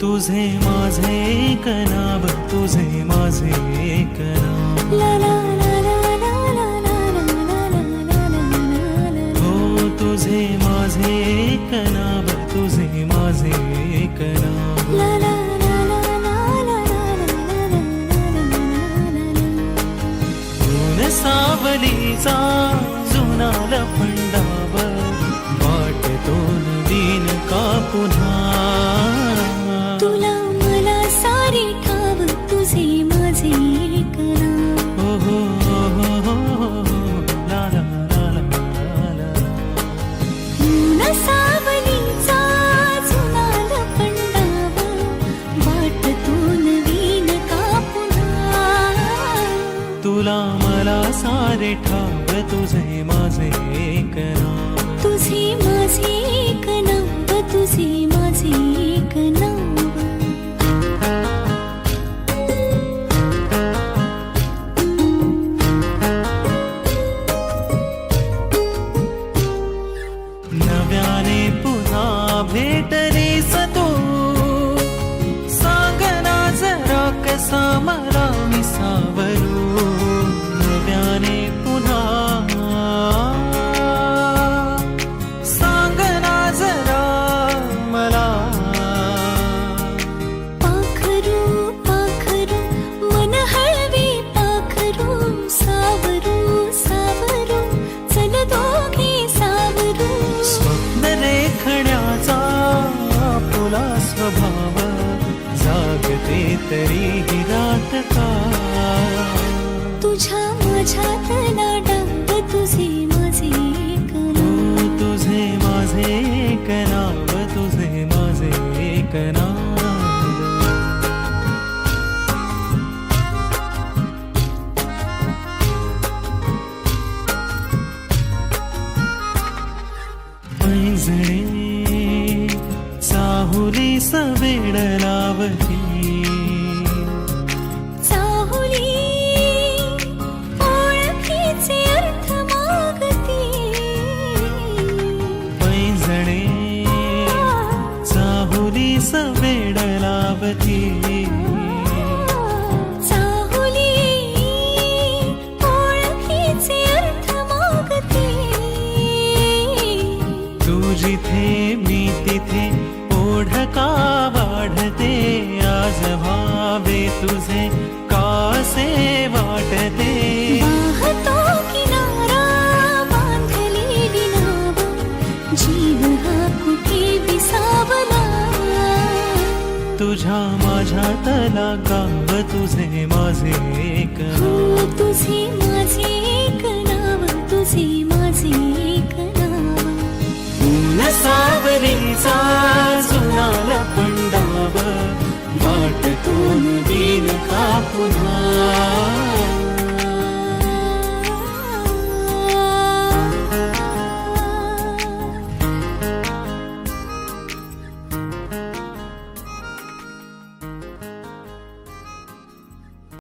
तुझे माझे एक नाभ तुझे माझे एक नाव. तुला मला सारे ठाव तुझे माझे एक नाव. तुझे माझे एक नाव. amar जागते तरी रात का? तुझ्या माझ्यात नाडाव तुझे माझे. तू तुझे माझे एक नाव तुझे माझे एक नाव. चाहुली सवेड लावली वेड लावती. चाहुली ओळखीचे अर्थ मागती. तू जिथे मी तिथे ओढका वाढते. आज भावे तुझे तुझ्या माझ्या तला कांब तुझे माझे एक हो, तुझे माझे एक नाव तुझे माझे एक नाव. ऊन सावरीचा पण डाव वाट तोन दिन का पुन्हा